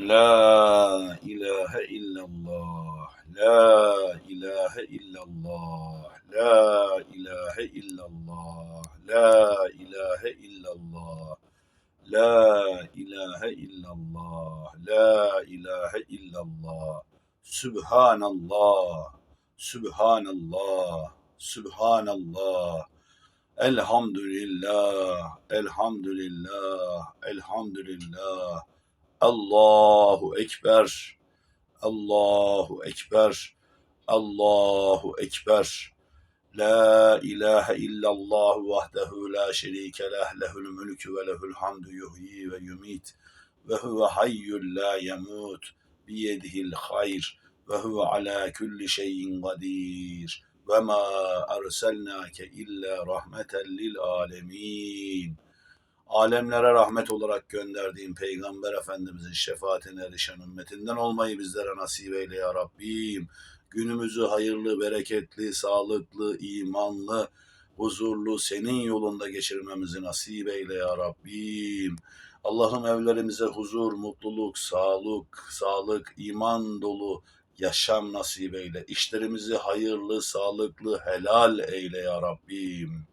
La ilahe illallah. La ilahe illallah. La ilahe illallah. La ilahe illallah. La ilahe illallah. La ilahe illallah. Subhanallah. Subhanallah. Subhanallah. Elhamdülillah. Elhamdülillah. Elhamdülillah. Allahu Ekber. Allahu Ekber. Allahu Ekber. La ilahe illallah vahdehu la şerike leh lehul mülkü ve lehul hamdu yuhyi ve yumit ve huve hayyul la yemut biyedihil hayr ve huve ala kulli şeyin kadir ve ma erselnake illa rahmeten lil alemin. Alemlere rahmet olarak gönderdiğin Peygamber Efendimizin şefaatine erişen ümmetinden olmayı bizlere nasip eyle ya Rabbim. Günümüzü hayırlı, bereketli, sağlıklı, imanlı, huzurlu, senin yolunda geçirmemizi nasip eyle ya Rabbim. Allah'ım evlerimize huzur, mutluluk, sağlık, sağlık, iman dolu yaşam nasip eyle. İşlerimizi hayırlı, sağlıklı, helal eyle ya Rabbim.